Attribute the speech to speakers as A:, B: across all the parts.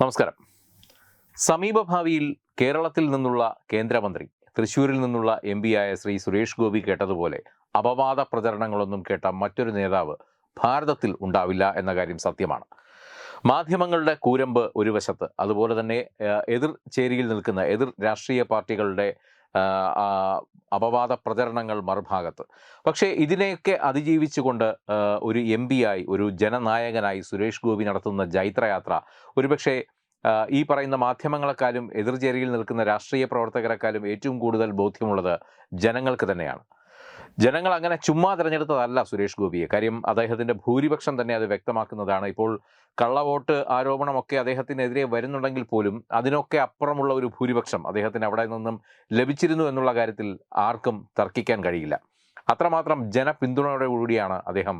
A: നമസ്കാരം. സമീപഭാവിയിൽ കേരളത്തിൽ നിന്നുള്ള കേന്ദ്രമന്ത്രി തൃശൂരിൽ നിന്നുള്ള എം ആയ ശ്രീ സുരേഷ് ഗോപി കേട്ടതുപോലെ അപവാദ പ്രചരണങ്ങളൊന്നും കേട്ട മറ്റൊരു നേതാവ് ഭാരതത്തിൽ ഉണ്ടാവില്ല എന്ന കാര്യം സത്യമാണ്. മാധ്യമങ്ങളുടെ കൂരമ്പ് ഒരു വശത്ത് അതുപോലെ തന്നെ എതിർ ചേരിയിൽ നിൽക്കുന്ന എതിർ രാഷ്ട്രീയ പാർട്ടികളുടെ അപവാദ പ്രചരണങ്ങൾ മറുഭാഗത്ത്. പക്ഷേ ഇതിനെയൊക്കെ അതിജീവിച്ചുകൊണ്ട് ഒരു എം ആയി ഒരു ജനനായകനായി സുരേഷ് ഗോപി നടത്തുന്ന ജൈത്രയാത്ര ഒരുപക്ഷെ ഈ പറയുന്ന മാധ്യമങ്ങളെക്കാളും എതിർചേരിയിൽ നിൽക്കുന്ന രാഷ്ട്രീയ പ്രവർത്തകരെക്കാളും ഏറ്റവും കൂടുതൽ ബോധ്യമുള്ളത് ജനങ്ങൾക്ക് തന്നെയാണ്. ജനങ്ങൾ അങ്ങനെ ചുമ്മാ തിരഞ്ഞെടുത്തതല്ല സുരേഷ് ഗോപിയെ. കാര്യം അദ്ദേഹത്തിന്റെ ഭൂരിപക്ഷം തന്നെ അത് വ്യക്തമാക്കുന്നതാണ്. ഇപ്പോൾ കള്ളവോട്ട് ആരോപണമൊക്കെ അദ്ദേഹത്തിനെതിരെ വരുന്നുണ്ടെങ്കിൽ പോലും അതിനൊക്കെ അപ്പുറമുള്ള ഒരു ഭൂരിപക്ഷം അദ്ദേഹത്തിന് അവിടെ നിന്നും ലഭിച്ചിരുന്നു എന്നുള്ള കാര്യത്തിൽ ആർക്കും തർക്കിക്കാൻ കഴിയില്ല. അത്രമാത്രം ജനപിന്തുണയോടെ കൂടിയാണ് അദ്ദേഹം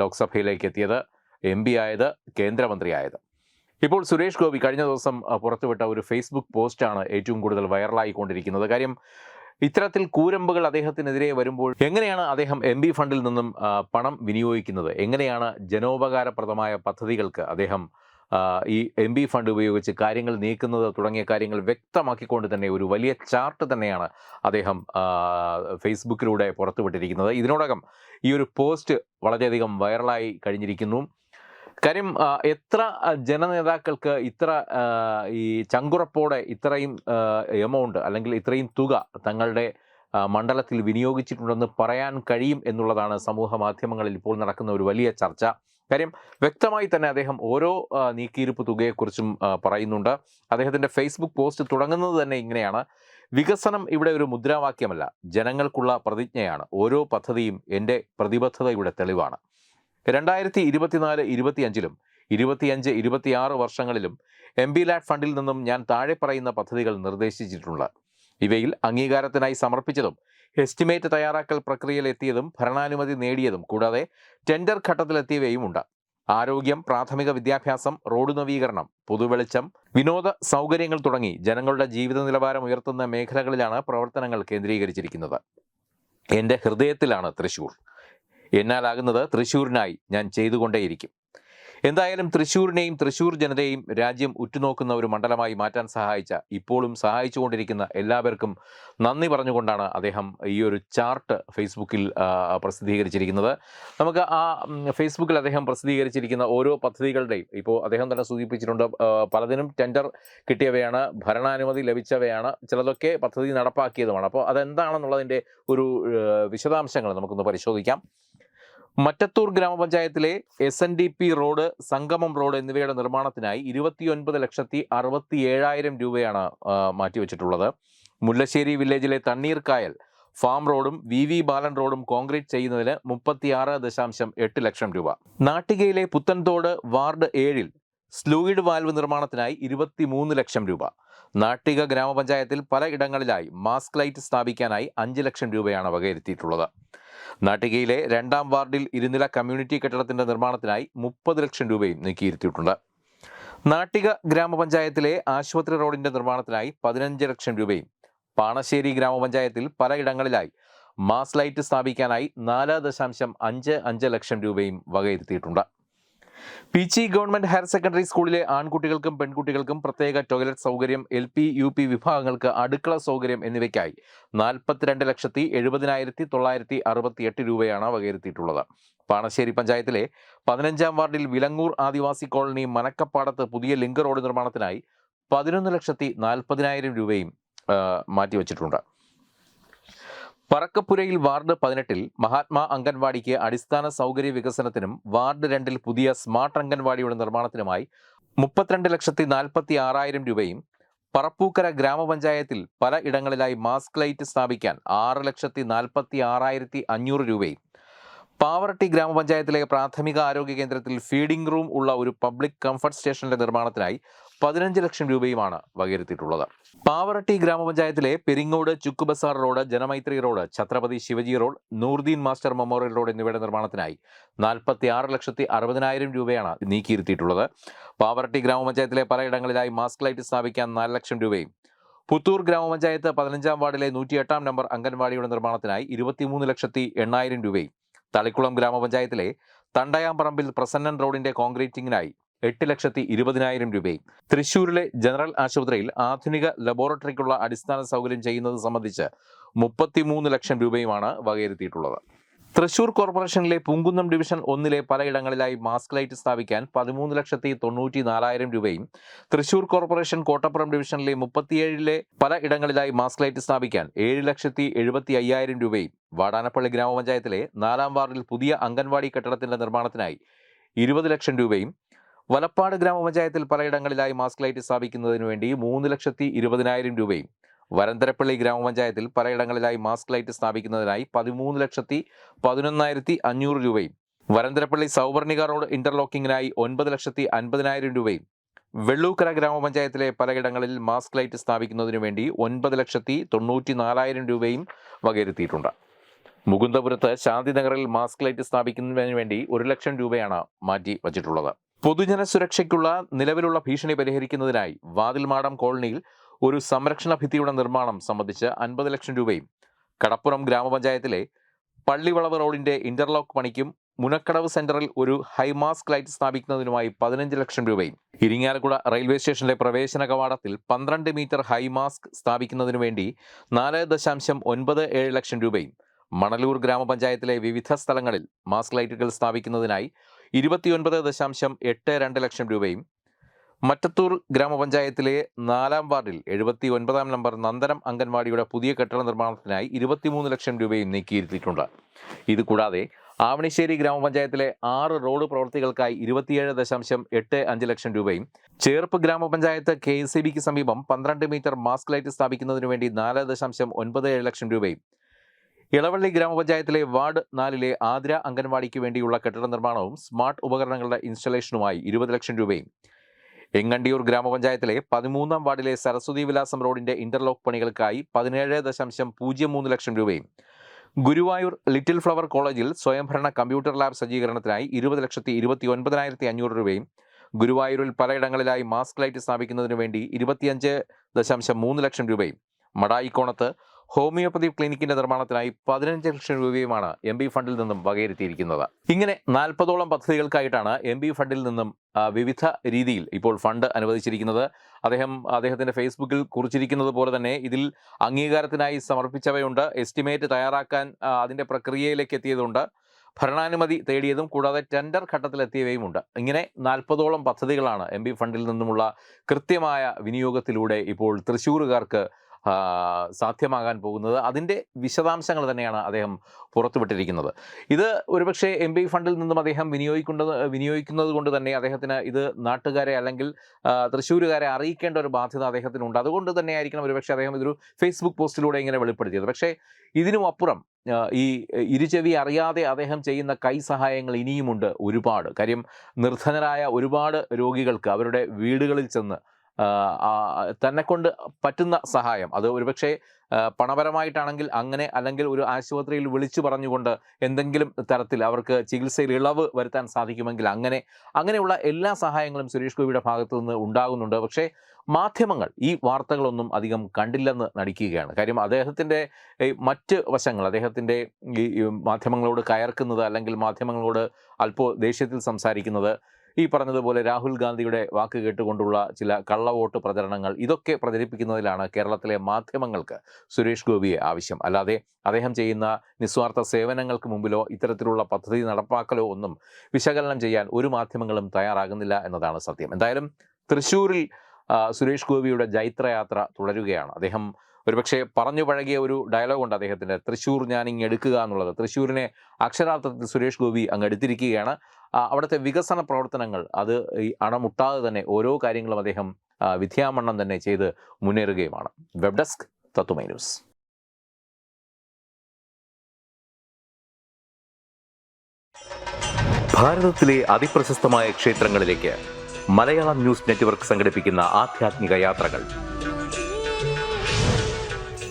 A: ലോക്സഭയിലേക്ക് എത്തിയത് എം പി ആയത് കേന്ദ്രമന്ത്രിയായത്. ഇപ്പോൾ സുരേഷ് ഗോപി കഴിഞ്ഞ ദിവസം പുറത്തുവിട്ട ഒരു ഫേസ്ബുക്ക് പോസ്റ്റാണ് ഏറ്റവും കൂടുതൽ വൈറലായിക്കൊണ്ടിരിക്കുന്നത്. കാര്യം ഇത്തരത്തിൽ കൂരമ്പുകൾ അദ്ദേഹത്തിനെതിരെ വരുമ്പോൾ എങ്ങനെയാണ് അദ്ദേഹം എം ബി ഫണ്ടിൽ നിന്നും പണം വിനിയോഗിക്കുന്നത്? എങ്ങനെയാണ് ജനോപകാരപ്രദമായ പദ്ധതികൾക്ക് അദ്ദേഹം ഈ എം ബി ഫണ്ട് ഉപയോഗിച്ച് കാര്യങ്ങൾ നീക്കുന്നത് തുടങ്ങിയ കാര്യങ്ങൾ വ്യക്തമാക്കിക്കൊണ്ട് തന്നെ ഒരു വലിയ ചാർട്ട് തന്നെയാണ് അദ്ദേഹം ഫേസ്ബുക്കിലൂടെ പുറത്തുവിട്ടിരിക്കുന്നത്. ഇതിനോടകം ഈ ഒരു പോസ്റ്റ് വളരെയധികം വൈറലായി കഴിഞ്ഞിരിക്കുന്നു. കാര്യം എത്ര ജനനേതാക്കൾക്ക് ഇത്ര ഈ ചങ്കുറപ്പോടെ ഇത്രയും എമൗണ്ട് അല്ലെങ്കിൽ ഇത്രയും തുക തങ്ങളുടെ മണ്ഡലത്തിൽ വിനിയോഗിച്ചിട്ടുണ്ടെന്ന് പറയാൻ കഴിയും എന്നുള്ളതാണ് സമൂഹ മാധ്യമങ്ങളിൽ ഇപ്പോൾ നടക്കുന്ന ഒരു വലിയ ചർച്ച. കാര്യം വ്യക്തമായി തന്നെ അദ്ദേഹം ഓരോ നീക്കിയിരുപ്പ് തുകയെക്കുറിച്ചും പറയുന്നുണ്ട്. അദ്ദേഹത്തിന്റെ ഫേസ്ബുക്ക് പോസ്റ്റ് തുടങ്ങുന്നത് തന്നെ ഇങ്ങനെയാണ്. വികസനം ഇവിടെ ഒരു മുദ്രാവാക്യമല്ല. ജനങ്ങൾക്കുള്ള പ്രതിജ്ഞയാണ്. ഓരോ പദ്ധതിയും എന്റെ പ്രതിബദ്ധതയുടെ തെളിവാണ്. രണ്ടായിരത്തി ഇരുപത്തിനാല് ഇരുപത്തിയഞ്ചിലും ഇരുപത്തിയഞ്ച് ഇരുപത്തിയാറ് വർഷങ്ങളിലും എം ബി ലാറ്റ് ഫണ്ടിൽ നിന്നും ഞാൻ താഴെ പറയുന്ന പദ്ധതികൾ നിർദ്ദേശിച്ചിട്ടുണ്ട്. ഇവയിൽ അംഗീകാരത്തിനായി സമർപ്പിച്ചതും എസ്റ്റിമേറ്റ് തയ്യാറാക്കൽ പ്രക്രിയയിൽ എത്തിയതും ഭരണാനുമതി നേടിയതും കൂടാതെ ടെൻഡർ ഘട്ടത്തിലെത്തിയവയും ഉണ്ട് ആരോഗ്യം പ്രാഥമിക വിദ്യാഭ്യാസം റോഡ് നവീകരണം പൊതുവെളിച്ചം വിനോദ സൗകര്യങ്ങൾ തുടങ്ങി ജനങ്ങളുടെ ജീവിത നിലവാരം ഉയർത്തുന്ന മേഖലകളിലാണ് പ്രവർത്തനങ്ങൾ കേന്ദ്രീകരിച്ചിരിക്കുന്നത്. എന്റെ ഹൃദയത്തിലാണ് തൃശൂർ. എന്നാലാകുന്നത് തൃശ്ശൂരിനായി ഞാൻ ചെയ്തുകൊണ്ടേയിരിക്കും. എന്തായാലും തൃശ്ശൂരിനെയും തൃശ്ശൂർ ജനതയെയും രാജ്യം ഉറ്റുനോക്കുന്ന ഒരു മണ്ഡലമായി മാറ്റാൻ സഹായിച്ച ഇപ്പോഴും സഹായിച്ചുകൊണ്ടിരിക്കുന്ന എല്ലാവർക്കും നന്ദി പറഞ്ഞുകൊണ്ടാണ് അദ്ദേഹം ഈ ഒരു ചാർട്ട് ഫേസ്ബുക്കിൽ പ്രസിദ്ധീകരിച്ചിരിക്കുന്നത്. നമുക്ക് ആ ഫേസ്ബുക്കിൽ അദ്ദേഹം പ്രസിദ്ധീകരിച്ചിരിക്കുന്ന ഓരോ പദ്ധതികളുടെയും ഇപ്പോൾ അദ്ദേഹം തന്നെ സൂചിപ്പിച്ചിട്ടുണ്ട് പലതിനും ടെൻഡർ കിട്ടിയവയാണ് ഭരണാനുമതി ലഭിച്ചവയാണ് ചിലതൊക്കെ പദ്ധതി നടപ്പാക്കിയതുമാണ്. അപ്പോൾ അതെന്താണെന്നുള്ളതിന്റെ ഒരു വിശദാംശങ്ങൾ നമുക്കൊന്ന് പരിശോധിക്കാം. മറ്റത്തൂർ ഗ്രാമപഞ്ചായത്തിലെ S N D P road സംഗമം റോഡ് എന്നിവയുടെ നിർമ്മാണത്തിനായി ഇരുപത്തിയൊൻപത് ലക്ഷത്തി അറുപത്തി ഏഴായിരം രൂപയാണ് മാറ്റിവെച്ചിട്ടുള്ളത്. മുല്ലശ്ശേരി വില്ലേജിലെ തണ്ണീർക്കായൽ ഫാം റോഡും വി വി ബാലൻ റോഡും കോൺക്രീറ്റ് ചെയ്യുന്നതിന് മുപ്പത്തിയാറ് ദശാംശം എട്ട് ലക്ഷം രൂപ. നാട്ടികയിലെ പുത്തൻതോട് വാർഡ് ഏഴിൽ സ്ലൂയിഡ് വാൽവ് നിർമ്മാണത്തിനായി ഇരുപത്തിമൂന്ന് ലക്ഷം രൂപ. നാട്ടിക ഗ്രാമപഞ്ചായത്തിൽ പല ഇടങ്ങളിലായി മാസ്ക് ലൈറ്റ് സ്ഥാപിക്കാനായി അഞ്ച് ലക്ഷം രൂപയാണ് വകയിരുത്തിയിട്ടുള്ളത്. നാട്ടികയിലെ രണ്ടാം വാർഡിൽ ഇരുനില കമ്മ്യൂണിറ്റി കെട്ടിടത്തിന്റെ നിർമ്മാണത്തിനായി മുപ്പത് ലക്ഷം രൂപയും നീക്കിയിരുത്തിയിട്ടുണ്ട്. നാട്ടിക ഗ്രാമപഞ്ചായത്തിലെ ആശുപത്രി റോഡിന്റെ നിർമ്മാണത്തിനായി പതിനഞ്ച് ലക്ഷം രൂപയും പാണശ്ശേരി ഗ്രാമപഞ്ചായത്തിൽ പലയിടങ്ങളിലായി മാസ് ലൈറ്റ് സ്ഥാപിക്കാനായി നാല് ദശാംശം അഞ്ച് അഞ്ച് ലക്ഷം രൂപയും വകയിരുത്തിയിട്ടുണ്ട്. പീച്ചി ഗവൺമെന്റ് ഹയർ സെക്കൻഡറി സ്കൂളിലെ ആൺകുട്ടികൾക്കും പെൺകുട്ടികൾക്കും പ്രത്യേക ടോയ്ലറ്റ് സൗകര്യം എൽ പി യു പി വിഭാഗങ്ങൾക്ക് അടുക്കള സൗകര്യം എന്നിവയ്ക്കായി നാൽപ്പത്തിരണ്ട് ലക്ഷത്തി എഴുപതിനായിരത്തി തൊള്ളായിരത്തി അറുപത്തി എട്ട് രൂപയാണ് വകയിരുത്തിയിട്ടുള്ളത്. പാണശ്ശേരി പഞ്ചായത്തിലെ പതിനഞ്ചാം വാർഡിൽ വിലങ്ങൂർ ആദിവാസി കോളനി മനക്കപ്പാടത്ത് പുതിയ ലിങ്ക് റോഡ് നിർമ്മാണത്തിനായി പതിനൊന്ന് ലക്ഷത്തി നാൽപ്പതിനായിരം രൂപയും മാറ്റിവെച്ചിട്ടുണ്ട്. പറക്കപ്പുരയിൽ വാർഡ് പതിനെട്ടിൽ മഹാത്മാ അംഗൻവാടിക്ക് അടിസ്ഥാന സൗകര്യ വികസനത്തിനും വാർഡ് രണ്ടിൽ പുതിയ സ്മാർട്ട് അംഗൻവാടിയുടെ നിർമ്മാണത്തിനുമായി മുപ്പത്തിരണ്ട് ലക്ഷത്തി നാൽപ്പത്തി ആറായിരം രൂപയും പറപ്പൂക്കര ഗ്രാമപഞ്ചായത്തിൽ പല ഇടങ്ങളിലായി മാസ്ക് ലൈറ്റ് സ്ഥാപിക്കാൻ ആറ് ലക്ഷത്തി നാൽപ്പത്തി ആറായിരത്തി അഞ്ഞൂറ് രൂപയും. പാവറട്ടി ഗ്രാമപഞ്ചായത്തിലെ പ്രാഥമിക ആരോഗ്യ കേന്ദ്രത്തിൽ ഫീഡിംഗ് റൂം ഉള്ള ഒരു പബ്ലിക് കംഫർട്ട് സ്റ്റേഷന്റെ നിർമ്മാണത്തിനായി പതിനഞ്ച് ലക്ഷം രൂപയുമാണ് വകയിരുത്തിയിട്ടുള്ളത്. പാവറട്ടി ഗ്രാമപഞ്ചായത്തിലെ Peringode Chukkubazar road Janamaithri road Chhatrapati Shivaji road Noordeen master memorial road എന്നിവയുടെ നിർമ്മാണത്തിനായി നാൽപ്പത്തി ആറ് ലക്ഷത്തി അറുപതിനായിരം രൂപയാണ് നീക്കിയിരുത്തിയിട്ടുള്ളത്. പാവറട്ടി ഗ്രാമപഞ്ചായത്തിലെ പലയിടങ്ങളിലായി മാസ്ക് ലൈറ്റ് സ്ഥാപിക്കാൻ നാല് ലക്ഷം രൂപയും പുത്തൂർ ഗ്രാമപഞ്ചായത്ത് പതിനഞ്ചാം വാർഡിലെ നൂറ്റിയെട്ടാം നമ്പർ അംഗൻവാടിയുടെ നിർമ്മാണത്തിനായി ഇരുപത്തിമൂന്ന് ലക്ഷത്തി എണ്ണായിരം രൂപയും തളിക്കുളം ഗ്രാമപഞ്ചായത്തിലെ തണ്ടയാമ്പറമ്പിൽ പ്രസന്നൻ റോഡിന്റെ കോൺക്രീറ്റിംഗിനായി എട്ട് ലക്ഷത്തി ഇരുപതിനായിരം രൂപയും. തൃശൂരിലെ ജനറൽ ആശുപത്രിയിൽ ആധുനിക ലബോറട്ടറിക്കുള്ള അടിസ്ഥാന സൗകര്യം ചെയ്യുന്നത് സംബന്ധിച്ച് മുപ്പത്തിമൂന്ന് ലക്ഷം രൂപയുമാണ് വകയിരുത്തിയിട്ടുള്ളത്. തൃശൂർ കോർപ്പറേഷനിലെ പൂങ്കുന്നം ഡിവിഷൻ ഒന്നിലെ പലയിടങ്ങളിലായി മാസ്ക് ലൈറ്റ് സ്ഥാപിക്കാൻ പതിമൂന്ന് ലക്ഷത്തി തൊണ്ണൂറ്റി നാലായിരം രൂപയും തൃശൂർ കോർപ്പറേഷൻ കോട്ടപ്പുറം ഡിവിഷനിലെ മുപ്പത്തിയേഴിലെ പല ഇടങ്ങളിലായി മാസ്ക് ലൈറ്റ് സ്ഥാപിക്കാൻ ഏഴ് ലക്ഷത്തി എഴുപത്തി അയ്യായിരം രൂപയും വാടാനപ്പള്ളി ഗ്രാമപഞ്ചായത്തിലെ നാലാം വാർഡിൽ പുതിയ അംഗൻവാടി കെട്ടിടത്തിന്റെ നിർമ്മാണത്തിനായി ഇരുപത് ലക്ഷം രൂപയും വലപ്പാട് ഗ്രാമപഞ്ചായത്തിൽ പലയിടങ്ങളിലായി മാസ്ക് ലൈറ്റ് സ്ഥാപിക്കുന്നതിന് വേണ്ടി മൂന്ന് ലക്ഷത്തി ഇരുപതിനായിരം രൂപയും വരന്തരപ്പള്ളി ഗ്രാമപഞ്ചായത്തിൽ പലയിടങ്ങളിലായി മാസ്ക് ലൈറ്റ് സ്ഥാപിക്കുന്നതിനായി പതിമൂന്ന് ലക്ഷത്തി പതിനൊന്നായിരത്തി അഞ്ഞൂറ് രൂപയും വരന്തരപ്പള്ളി സൗവർണിക റോഡ് ഇന്റർലോക്കിങ്ങിനായി ഒൻപത് ലക്ഷത്തി അൻപതിനായിരം രൂപയും വെള്ളൂക്കര ഗ്രാമപഞ്ചായത്തിലെ പലയിടങ്ങളിൽ മാസ്ക് ലൈറ്റ് സ്ഥാപിക്കുന്നതിനു വേണ്ടി ഒൻപത് ലക്ഷത്തി തൊണ്ണൂറ്റി നാലായിരം രൂപയും വകയിരുത്തിയിട്ടുണ്ട്. മുകുന്ദപുരത്ത് ശാന്തിനഗറിൽ മാസ്ക് ലൈറ്റ് സ്ഥാപിക്കുന്നതിന് വേണ്ടി ഒരു ലക്ഷം രൂപയാണ് മാറ്റി വച്ചിട്ടുള്ളത്. പൊതുജന സുരക്ഷയ്ക്കുള്ള നിലവിലുള്ള ഭീഷണി പരിഹരിക്കുന്നതിനായി വാതിൽമാടം കോളനിയിൽ ഒരു സംരക്ഷണ ഭിത്തിയുടെ നിർമ്മാണം സംബന്ധിച്ച് അൻപത് ലക്ഷം രൂപയും കടപ്പുറം ഗ്രാമപഞ്ചായത്തിലെ പള്ളിവളവ് റോഡിന്റെ ഇന്റർലോക്ക് പണിക്കും മുനക്കടവ് സെന്ററിൽ ഒരു ഹൈമാസ്ക് ലൈറ്റ് സ്ഥാപിക്കുന്നതിനുമായി പതിനഞ്ച് ലക്ഷം രൂപയും. ഇരിങ്ങാലക്കുട റെയിൽവേ സ്റ്റേഷനിലെ പ്രവേശന കവാടത്തിൽ പന്ത്രണ്ട് മീറ്റർ ഹൈമാസ്ക് സ്ഥാപിക്കുന്നതിനു വേണ്ടി നാല് ദശാംശം ഒൻപത് ഏഴ് ലക്ഷം രൂപയും. മണലൂർ ഗ്രാമപഞ്ചായത്തിലെ വിവിധ സ്ഥലങ്ങളിൽ മാസ്ക് ലൈറ്റുകൾ സ്ഥാപിക്കുന്നതിനായി ഇരുപത്തിയൊൻപത് ദശാംശം എട്ട് രണ്ട് ലക്ഷം രൂപയും മറ്റത്തൂർ ഗ്രാമപഞ്ചായത്തിലെ നാലാം വാർഡിൽ എഴുപത്തി ഒൻപതാം നമ്പർ നന്ദനം അംഗൻവാടിയുടെ പുതിയ കെട്ടിട നിർമ്മാണത്തിനായി ഇരുപത്തിമൂന്ന് ലക്ഷം രൂപയും നീക്കിയിരുത്തിയിട്ടുണ്ട്. ഇതുകൂടാതെ ആവണിശ്ശേരി ഗ്രാമപഞ്ചായത്തിലെ ആറ് റോഡ് പ്രവൃത്തികൾക്കായി ഇരുപത്തിയേഴ് ദശാംശം എട്ട് അഞ്ച് ലക്ഷം രൂപയും ചേർപ്പ് ഗ്രാമപഞ്ചായത്ത് കെ എസ് സമീപം പന്ത്രണ്ട് മീറ്റർ മാസ്ക് ലൈറ്റ് സ്ഥാപിക്കുന്നതിനു വേണ്ടി നാല് ദശാംശം ഒൻപത് ഏഴ് ലക്ഷം രൂപയും ഇളവള്ളി ഗ്രാമപഞ്ചായത്തിലെ വാർഡ് നാലിലെ ആതിര അംഗൻവാടിക്ക് വേണ്ടിയുള്ള കെട്ടിട നിർമ്മാണവും സ്മാർട്ട് ഉപകരണങ്ങളുടെ ഇൻസ്റ്റലേഷനുമായി ഇരുപത് ലക്ഷം രൂപയും. എങ്ങണ്ടിയൂർ ഗ്രാമപഞ്ചായത്തിലെ പതിമൂന്നാം വാർഡിലെ സരസ്വതി വിലാസം റോഡിന്റെ ഇന്റർലോക്ക് പണികൾക്കായി പതിനേഴ് ദശാംശം പൂജ്യം മൂന്ന് ലക്ഷം രൂപയും. ഗുരുവായൂർ ലിറ്റിൽ ഫ്ലവർ കോളേജിൽ സ്വയംഭരണ കമ്പ്യൂട്ടർ ലാബ് സജ്ജീകരണത്തിനായി ഇരുപത് ലക്ഷത്തി ഇരുപത്തി ഒൻപതിനായിരത്തി അഞ്ഞൂറ് രൂപയും. ഗുരുവായൂരിൽ പലയിടങ്ങളിലായി മാസ്ക് ലൈറ്റ് സ്ഥാപിക്കുന്നതിനു വേണ്ടി ഇരുപത്തിയഞ്ച് ദശാംശം മൂന്ന് ലക്ഷം രൂപയും. മടായിക്കോണത്ത് ഹോമിയോപ്പതി ക്ലിനിക്കിന്റെ നിർമ്മാണത്തിനായി പതിനഞ്ച് ലക്ഷം രൂപയുമാണ് എം ബി ഫണ്ടിൽ നിന്നും വകയിരുത്തിയിരിക്കുന്നത്. ഇങ്ങനെ നാൽപ്പതോളം പദ്ധതികൾക്കായിട്ടാണ് എം ബി ഫണ്ടിൽ നിന്നും വിവിധ രീതിയിൽ ഇപ്പോൾ ഫണ്ട് അനുവദിച്ചിരിക്കുന്നത്. അദ്ദേഹം അദ്ദേഹത്തിന്റെ ഫേസ്ബുക്കിൽ കുറിച്ചിരിക്കുന്നത് പോലെ തന്നെ ഇതിൽ അംഗീകാരത്തിനായി സമർപ്പിച്ചവയുണ്ട്. എസ്റ്റിമേറ്റ് തയ്യാറാക്കാൻ അതിന്റെ പ്രക്രിയയിലേക്ക് എത്തിയതുണ്ട്. ഭരണാനുമതി തേടിയതും കൂടാതെ ടെൻഡർ ഘട്ടത്തിലെത്തിയവയുമുണ്ട്. ഇങ്ങനെ നാൽപ്പതോളം പദ്ധതികളാണ് എം ഫണ്ടിൽ നിന്നുമുള്ള കൃത്യമായ വിനിയോഗത്തിലൂടെ ഇപ്പോൾ തൃശ്ശൂരുകാർക്ക് സാധ്യമാകാൻ പോകുന്നത്. അതിന്റെ വിശദാംശങ്ങൾ തന്നെയാണ് അദ്ദേഹം പുറത്തുവിട്ടിരിക്കുന്നത്. ഇത് ഒരുപക്ഷെ എം പി ഫണ്ടിൽ നിന്നും അദ്ദേഹം വിനിയോഗിക്കുന്നത് വിനിയോഗിക്കുന്നത് കൊണ്ട് തന്നെ അദ്ദേഹത്തിന് ഇത് നാട്ടുകാരെ അല്ലെങ്കിൽ തൃശ്ശൂരുകാരെ അറിയിക്കേണ്ട ഒരു ബാധ്യത അദ്ദേഹത്തിനുണ്ട്. അതുകൊണ്ട് തന്നെ ആയിരിക്കണം ഒരുപക്ഷെ അദ്ദേഹം ഇതൊരു ഫേസ്ബുക്ക് പോസ്റ്റിലൂടെ ഇങ്ങനെ വെളിപ്പെടുത്തിയത്. പക്ഷേ ഇതിനും അപ്പുറം ഈ ഇരുചെവി അറിയാതെ അദ്ദേഹം ചെയ്യുന്ന കൈ സഹായങ്ങൾ ഇനിയുമുണ്ട് ഒരുപാട്. കാര്യം നിർധനരായ ഒരുപാട് രോഗികൾക്ക് അവരുടെ വീടുകളിൽ ചെന്ന് തന്നെ കൊണ്ട് പറ്റുന്ന സഹായം. അത് ഒരുപക്ഷെ പണപരമായിട്ടാണെങ്കിൽ അങ്ങനെ അല്ലെങ്കിൽ ഒരു ആശുപത്രിയിൽ വിളിച്ചു പറഞ്ഞുകൊണ്ട് എന്തെങ്കിലും തരത്തിൽ അവർക്ക് ചികിത്സയിൽ ഇളവ് വരുത്താൻ സാധിക്കുമെങ്കിൽ അങ്ങനെ അങ്ങനെയുള്ള എല്ലാ സഹായങ്ങളും സുരേഷ് ഗോപിയുടെ ഭാഗത്തു നിന്ന് ഉണ്ടാകുന്നുണ്ട്. പക്ഷേ മാധ്യമങ്ങൾ ഈ വാർത്തകളൊന്നും അധികം കണ്ടില്ലെന്ന് നടിക്കുകയാണ്. കാര്യം അദ്ദേഹത്തിന്റെ മറ്റ് വശങ്ങൾ അദ്ദേഹത്തിന്റെ ഈ മാധ്യമങ്ങളോട് കയർക്കുന്നത് അല്ലെങ്കിൽ മാധ്യമങ്ങളോട് അല്പോ ദേഷ്യത്തിൽ സംസാരിക്കുന്നത് ഈ പറഞ്ഞതുപോലെ രാഹുൽ ഗാന്ധിയുടെ വാക്ക് കേട്ടുകൊണ്ടുള്ള ചില കള്ളവോട്ട് പ്രചരണങ്ങൾ ഇതൊക്കെ പ്രചരിപ്പിക്കുന്നതിലാണ് കേരളത്തിലെ മാധ്യമങ്ങൾക്ക് സുരേഷ് ഗോപിയെ ആവശ്യം. അല്ലാതെ അദ്ദേഹം ചെയ്യുന്ന നിസ്വാർത്ഥ സേവനങ്ങൾക്ക് മുമ്പിലോ ഇത്തരത്തിലുള്ള പദ്ധതി നടപ്പാക്കലോ ഒന്നും വിശകലനം ചെയ്യാൻ ഒരു മാധ്യമങ്ങളും തയ്യാറാകുന്നില്ല എന്നതാണ് സത്യം. എന്തായാലും തൃശ്ശൂരിൽ സുരേഷ് ഗോപിയുടെ ജൈത്രയാത്ര തുടരുകയാണ്. അദ്ദേഹം ഒരുപക്ഷെ പറഞ്ഞു പഴകിയ ഒരു ഡയലോഗുണ്ട് അദ്ദേഹത്തിന്റെ തൃശ്ശൂർ ഞാൻ ഇങ്ങ് എടുക്കുക എന്നുള്ളത്. തൃശ്ശൂരിനെ അക്ഷരാർത്ഥത്തിൽ സുരേഷ് ഗോപി അങ്ങ് എടുത്തിരിക്കുകയാണ്. അവിടുത്തെ വികസന പ്രവർത്തനങ്ങൾ അത് ഈ അണമുട്ടാതെ തന്നെ ഓരോ കാര്യങ്ങളും അദ്ദേഹം വിദ്യാമണ്ണം തന്നെ ചെയ്ത് മുന്നേറുകയുമാണ്. വെബ് ഡെസ്ക് തത്തുമൈ ന്യൂസ്. ഭാരതത്തിലെ ക്ഷേത്രങ്ങളിലേക്ക് മലയാളം ന്യൂസ് നെറ്റ്വർക്ക് യാത്രകൾ.